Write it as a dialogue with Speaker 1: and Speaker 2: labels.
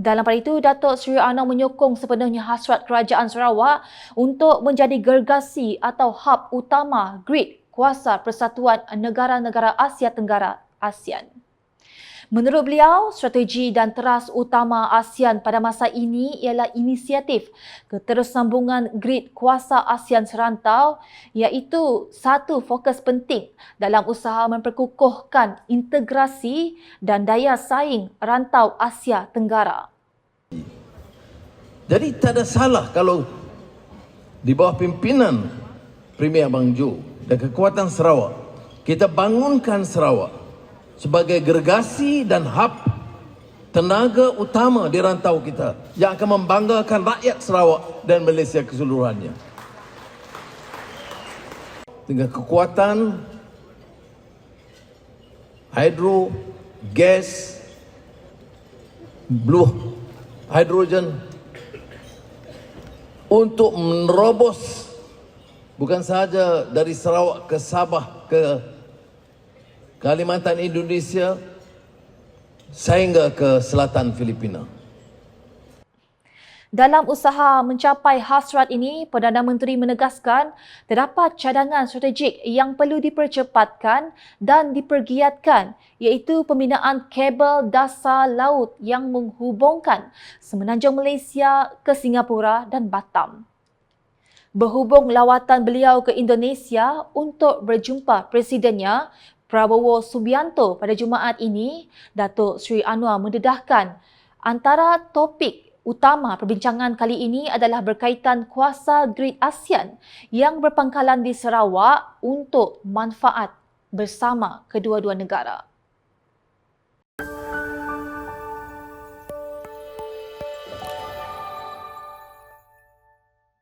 Speaker 1: Dalam pada itu, Datuk Seri Anwar menyokong sepenuhnya hasrat Kerajaan Sarawak untuk menjadi gergasi atau hub utama grid kuasa Persatuan Negara-Negara Asia Tenggara ASEAN. Menurut beliau, strategi dan teras utama ASEAN pada masa ini ialah inisiatif ketersambungan grid kuasa ASEAN serantau iaitu satu fokus penting dalam usaha memperkukuhkan integrasi dan daya saing rantau Asia Tenggara.
Speaker 2: Jadi tak ada salah kalau di bawah pimpinan Premier Abang Jo dan kekuatan Sarawak, kita bangunkan Sarawak sebagai gergasi dan hub tenaga utama di rantau kita yang akan membanggakan rakyat Sarawak dan Malaysia keseluruhannya. Dengan kekuatan hidro, gas, blue hydrogen untuk menerobos bukan sahaja dari Sarawak ke Sabah ke Kalimantan Indonesia sehingga ke selatan Filipina.
Speaker 1: Dalam usaha mencapai hasrat ini, Perdana Menteri menegaskan terdapat cadangan strategik yang perlu dipercepatkan dan dipergiatkan iaitu pembinaan kabel dasar laut yang menghubungkan semenanjung Malaysia ke Singapura dan Batam. Berhubung lawatan beliau ke Indonesia untuk berjumpa presidennya, Prabowo Subianto pada Jumaat ini, Datuk Sri Anwar mendedahkan antara topik utama perbincangan kali ini adalah berkaitan kuasa grid ASEAN yang berpangkalan di Sarawak untuk manfaat bersama kedua-dua negara.